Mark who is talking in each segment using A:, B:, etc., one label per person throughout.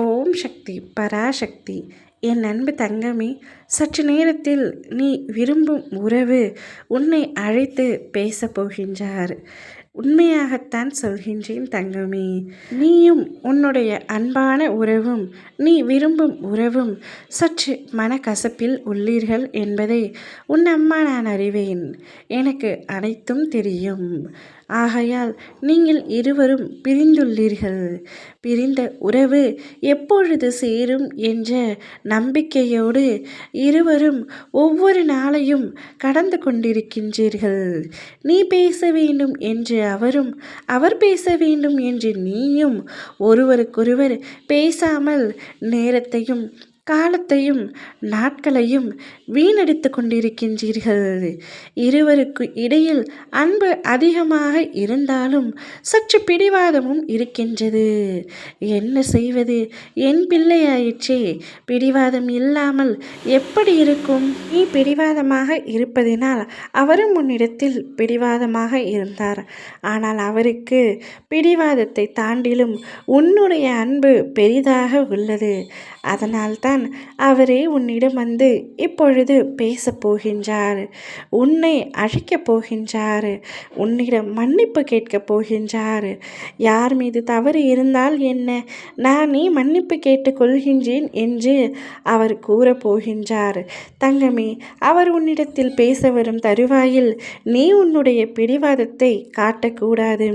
A: ஓம் சக்தி பராசக்தி. என் அன்பு தங்கமே சற்று நேரத்தில் நீ விரும்பும் உறவு உன்னை அழைத்து பேசப் போகின்றார். உண்மையாகத்தான் சொல்கின்றேன் தங்கமே. நீயும் உன்னுடைய அன்பான உறவும் நீ விரும்பும் உறவும் சற்று மனக்கசப்பில் உள்ளீர்கள் என்பதை உன் அம்மா நான் அறிவேன். எனக்கு அனைத்தும் தெரியும். ஆகையால் நீங்கள் இருவரும் பிரிந்துள்ளீர்கள். பிரிந்த உறவு எப்பொழுது சேரும் என்ற நம்பிக்கையோடு இருவரும் ஒவ்வொரு நாளையும் கடந்து கொண்டிருக்கின்றீர்கள். நீ பேச வேண்டும் என்று அவரும் அவர் பேச வேண்டும் என்று நீயும் ஒருவருக்கொருவர் பேசாமல் நேரத்தையும் காலத்தையும் நாட்களையும் வீணடித்து கொண்டிருக்கின்றீர்கள். இருவருக்கு இடையில் அன்பு அதிகமாக இருந்தாலும் சற்று பிடிவாதமும் இருக்கின்றது. என்ன செய்வது? என் பிள்ளையாயிற்றே பிடிவாதம் இல்லாமல் எப்படி இருக்கும்? நீ பிடிவாதமாக இருப்பதினால் அவரும் உன்னிடத்தில் பிடிவாதமாக இருந்தார். ஆனால் அவருக்கு பிடிவாதத்தை தாண்டிலும் உன்னுடைய அன்பு பெரிதாக உள்ளது. அதனால்தான் அவரே உன்னிடம் வந்து இப்பொழுது பேசப் போகின்றார். உன்னை அழைக்கப் போகின்றார். உன்னிடம் மன்னிப்பு கேட்கப் போகின்றார். யார் மீது தவறு இருந்தால் என்ன? நானே மன்னிப்பு கேட்டுக்கொள்கின்றேன் என்று அவர் கூறப்போகின்றார் தங்கமே அவர் உன்னிடத்தில் பேச வரும் தருவாயில் நீ உன்னுடைய பிடிவாதத்தை காட்டக்கூடாது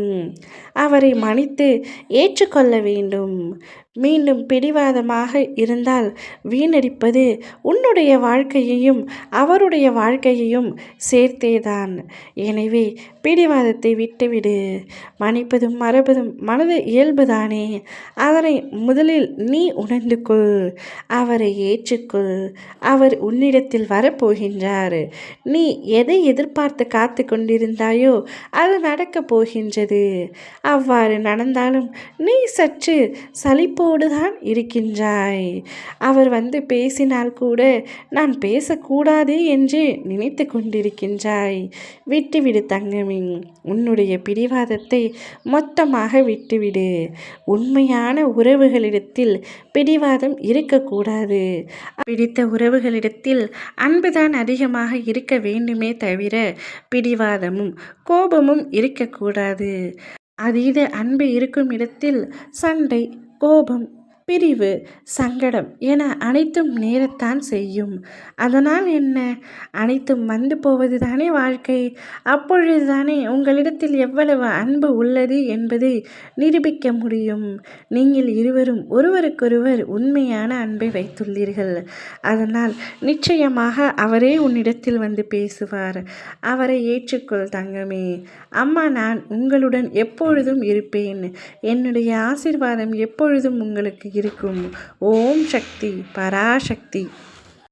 A: அவரை மன்னித்து ஏற்றுக்கொள்ள வேண்டும். மீண்டும் பிடிவாதமாக இருந்தால் வீணடிப்பது உன்னுடைய வாழ்க்கையையும் அவருடைய வாழ்க்கையையும் சேர்த்தேதான். எனவே பிடிவாதத்தை விட்டுவிடு. மன்னிப்பதும் மறப்பதும் மனது இயல்புதானே. அதனை முதலில் நீ உணர்ந்து கொள் அவரை ஏற்றுக்கொள். அவர் உன்னிடத்தில் வரப்போகின்றார். நீ எதை எதிர்பார்த்து காத்து கொண்டிருந்தாயோ அது நடக்கப் போகின்றது. அவ்வாறு நடந்தாலும் நீ சற்று சலிப்பு சலிப்போடு தான் இருக்கின்றாய். அவர் வந்து பேசினால் கூட நான் பேசக்கூடாது என்று நினைத்து கொண்டிருக்கின்றாய். விட்டுவிடு தங்கமின் உன்னுடைய பிடிவாதத்தை மொத்தமாக விட்டுவிடு. உண்மையான உறவுகளிடத்தில் பிடிவாதம் இருக்கக்கூடாது. பிடித்த உறவுகளிடத்தில் அன்புதான் அதிகமாக இருக்க வேண்டுமே தவிர பிடிவாதமும் கோபமும் இருக்கக்கூடாது. அதீத அன்பு இருக்கும் இடத்தில் சண்டை கோபம் பிரிவு சங்கடம் என அனைத்தும் நேரத்தான் செய்யும். அதனால் என்ன? அனைத்தும் வந்து போவது தானே வாழ்க்கை? அப்பொழுது தானே உங்களிடத்தில் எவ்வளவு அன்பு உள்ளது என்பதை நிரூபிக்க முடியும். நீங்கள் இருவரும் ஒருவருக்கொருவர் உண்மையான அன்பை வைத்துள்ளீர்கள். அதனால் நிச்சயமாக அவரே உன்னிடத்தில் வந்து பேசுவார். அவரை ஏற்றுக்கொள் தங்கமே. அம்மா நான் உங்களுடன் எப்பொழுதும் இருப்பேன். என்னுடைய ஆசிர்வாதம் எப்பொழுதும் உங்களுக்கு இருக்கும். ஓம் சக்தி பராசக்தி.